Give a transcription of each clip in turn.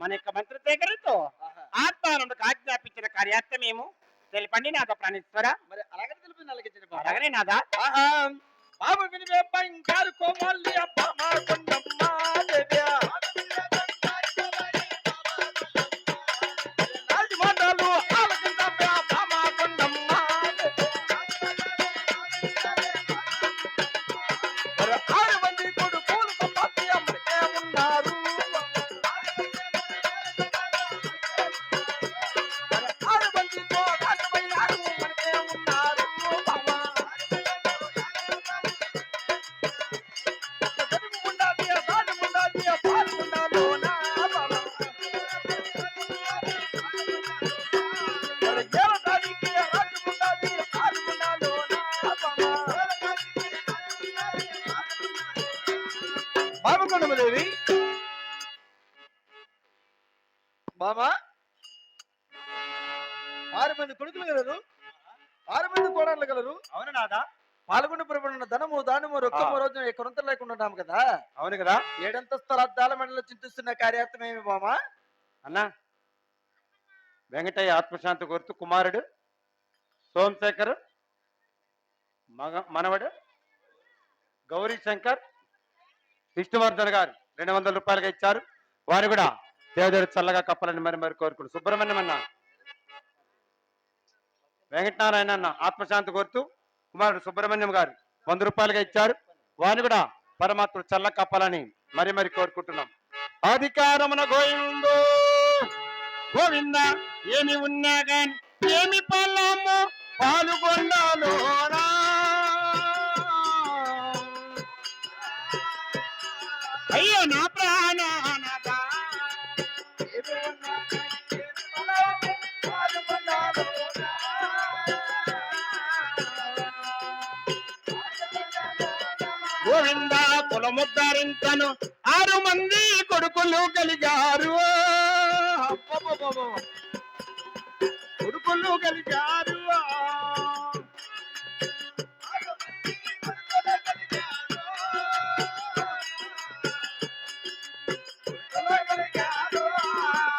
మన యొక్క మంత్రి శేఖరుతో ఆత్మానందకు ఆజ్ఞాపించిన కార్యార్థమేమో తెలిపండి నాథ ప్రాణేశ్వర. మరి అలాగే తెలిపి బాబా. అలాగనే నాదా. బాబు వినివే బంగారు కోమల్లి అబ్బ మా కొండమ్మ. బాబుకొండమదేవి బాబా ఆరు మంది కొడుకులు గలరు ఆరు మంది కోడళ్ళు గలరు అవును నాదా. పాల్గొండ ప్రభుత్వ ధనము దానము రొక్కము రోజు ఎక్కడంతా లేకుండా ఉన్నాము కదా. అవును కదా. ఏడంతస్తుల అద్దాల మండలిలో చింతిస్తున్న కార్యార్థం ఏమి బామా అన్నా వెంకటయ్య ఆత్మశాంతి కోరుతూ కుమారుడు సోమశేఖర్ మగ మనవడు గౌరీ శంకర్ విష్ణువర్ధన్ గారు రెండు వందల రూపాయలుగా ఇచ్చారు. వారు కూడా దేవదేవుడు చల్లగా కప్పాలని మరి మరి కోరుకుంటు సుబ్రహ్మణ్యం అన్న వెంకటనారాయణ అన్న ఆత్మశాంతి కోరుతూ కుమారుడు సుబ్రహ్మణ్యం గారు వంద రూపాయలుగా ఇచ్చారు. వారిని కూడా పరమాత్ముడు చల్ల కప్పాలని మరి మరి కోరుకుంటున్నాం. అధికారమున గోయిందో గోవింద ఏమి ఉన్నా గాని ఏమి పల్లము పాల్గొండాలోనా గోవింద కులముద్దారింతను ఆరు మంది కొడుకులు కలిగారు. కొడుకులు కలిగారు.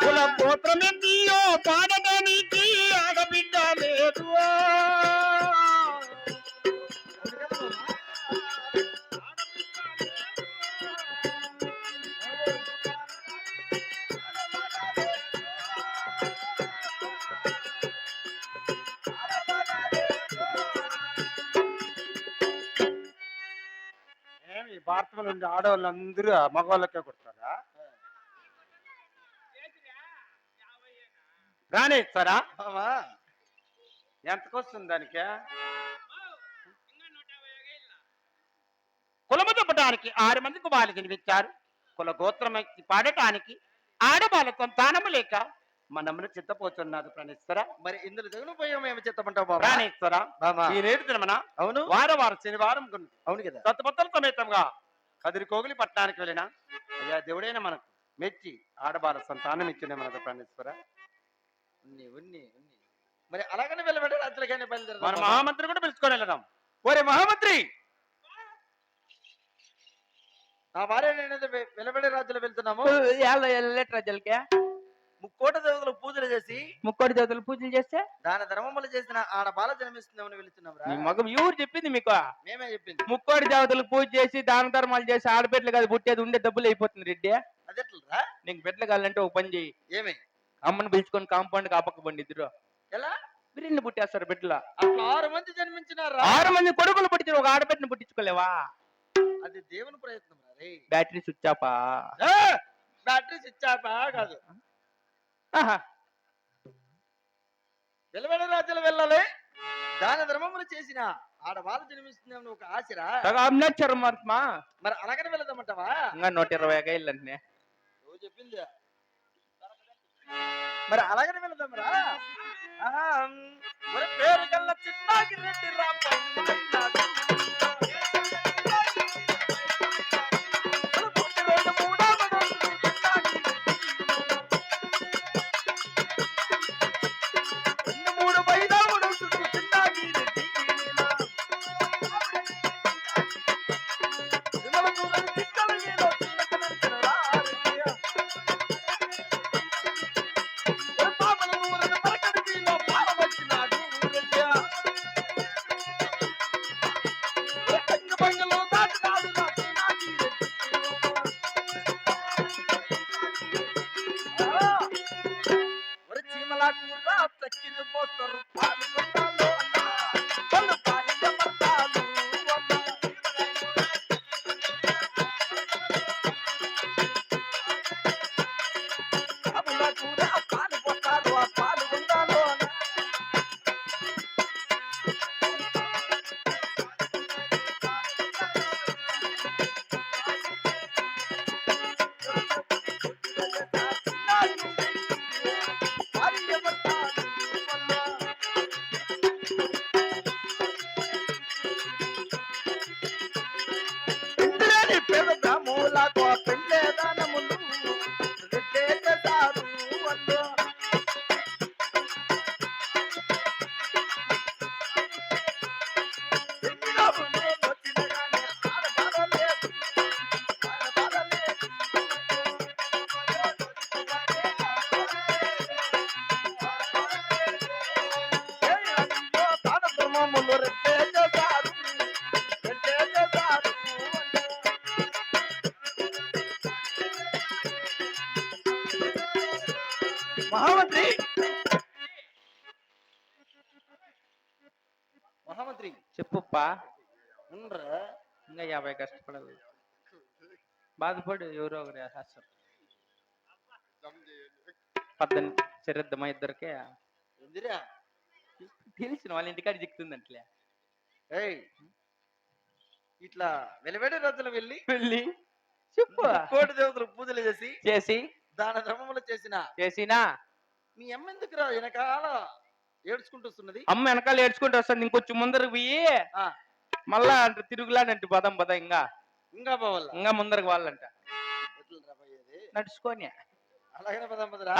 కుల గోత్రమెన్నియో పాడ భారతంలో ఉండే ఆడవాళ్ళందరూ మగవాళ్ళకే కొడతారా? రానే ఇస్తారా బామా ఎంతకొస్తుంది దానికి? కులము చెప్పడానికి ఆరు మందికి బాలు జన్మించారు. కుల గోత్రం పాడటానికి ఆడబాలకు తానము లేక మనమును చిత్తపోతున్నది ప్రాణేశ్వర. మరి ఇందులో జగను పోయాము ఏమి చెత్తమంటావు బామా ఈ నేటి దినమన అవును. వారం వారం శనివారం అవును కదా. దత్తపత్రుల సమేతంగా కదిరి కోగిలి పట్టణానికి వెళ్ళిన అయ్యా దేవుడైన మనకు మెచ్చి ఆడబాల సంతానం ఇచ్చిన మనకు ప్రాణేశ్వర ఉన్ని ఉన్ని ఉన్ని మరి అలాగనే వెళ్ళబెట్టే రాత్రికైనా మన బయలుదేరదాం మహామంత్రి కూడా పిలుచుకొని వెళ్దాం ఒరే మహామంత్రి నా భార్య వెలబెడే రాజ్యంలో వెళ్తున్నాము ఎలా వెళ్ళే ప్రజలకి ముక్కోట దేవతలకు పూజలు చేసి ముక్కోటి దేవతలు పూజలు చేస్తే దాని ధర్మములు చేసిన ఆడ బాల జన్మిస్తుందేమని వెళుతున్నాం మగం ఎవరు చెప్పింది మీకు? మేమే చెప్పింది. ముక్కోటి దేవతలు పూజ చేసి దాన ధర్మాలు చేసి ఆడబిడ్డలు కాదు పుట్టేది ఉండే డబ్బులు అయిపోతుంది రెడ్డి. అదెట్లరా నీకు బిడ్డలు కావాలంటే ఒక పని చేయి ఏమి? అమ్మని పిలుచుకొని కాంపౌండ్ కాపక్క బండి ఇద్దరు. ఎలా? బిర్యానీ పుట్టేస్తారు బిడ్డల? ఆరు మంది జన్మించినారా? ఆరు మంది కొడుకులు పుట్టించారు ఒక ఆడబిడ్డను పుట్టించుకోలేవా? అది దేవుని ప్రయత్నం బ్యాటరీ స్విచ్ ఏ! బ్యాటరీ స్విచ్ ఆఫ్ కాదు. ఆహా. వెలబెడ రాజ్యాలు వెళ్ళాలి. దాన ధర్మములు చేసిన ఆడ బాల జన్మిస్తుందేమని ఒక ఆశరా? మహాత్మా మరి అలాగనే వెళ్దామంటావా? ఇంకా నూట ఇరవై ఇల్లంటే నువ్వు చెప్పింది. మరి అలాగనే వెళ్దాం రా పేరు కల్లా చిన్నాకి రెడ్డి రా ఉండరా? ఇంకా యాభై కష్టపడదు. బాధపడు ఎవరో ఒకరు వేసేస్తారు పద్దెనిమిది ఇద్దరికే? తెలిసిన వాళ్ళ ఇంటికాడ జిక్కుతుందంట్లే ఏయ్ ఇట్లా వెలువడి రోజులు వెళ్ళి వెళ్ళి చెప్పు. కోటి దేవతలు పూజలు చేసి చేసి దాన ధర్మములు చేసిన. చేసినా. మీ అమ్మ ఎందుకు రా వెనకాల ఏడ్చుకుంటూ వస్తున్నది? అమ్మ వెనకాల ఏడ్చుకుంటూ వస్తుంది. ఇంకొంచెం ముందరకు పోయి ఆ, మళ్ళా అంటే తిరుగులాడంటే పదం పద ఇంకా ఇంకా పోవాల? ఇంకా ముందరకు వాళ్ళంట. నడుచుకొని. అలాగనే పదం పదరా?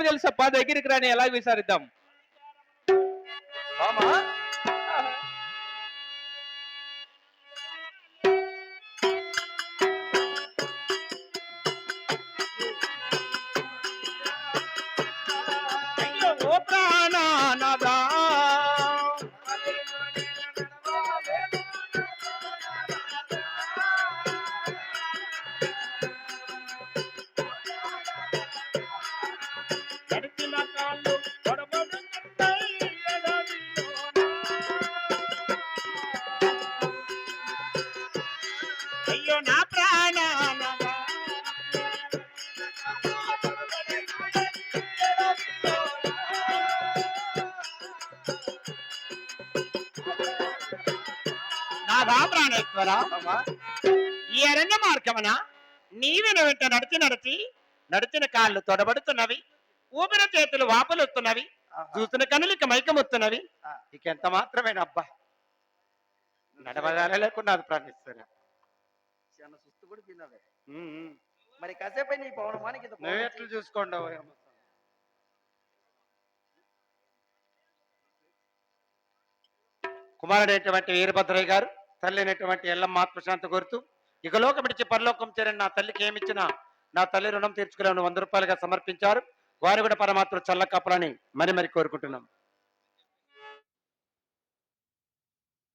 పిలిచరా పా దగ్గరికి రాని ఎలా విసారిద్దాం? మామా ఈ అరణ్య మార్గమున నీవెన వెంట నడిచి నడిచి నడిచిన కాళ్ళు తొడబడుతున్నవి ఊపిరి చేతులు వాపులొస్తున్నవి చూసిన కనులు ఇక మైకమొస్తున్నవి. ఇక ఎంత మాత్రమేన అబ్బా నడవదాల లేకుండా అది ప్రాణిస్తారు చాలా సుస్తు కూడా తిన్నావే. మరి కాసేపు నీ పౌర్ణమానికి నువ్వు ఎట్లు చూసుకోండి కుమారుడైనటువంటి వీరభద్రయ్య గారు తల్లి అయినటువంటి ఎల్లమ్మ ఆత్మశాంతి కోరుతూ ఇక లోకం విడిచి పరలోకం చేరిన నా తల్లికి ఏమిచ్చినా నా తల్లి రుణం తీర్చుకునే వంద రూపాయలుగా సమర్పించారు. వారు కూడా పరమాత్మ చల్ల కప్పలని మరి మరి కోరుకుంటున్నాం.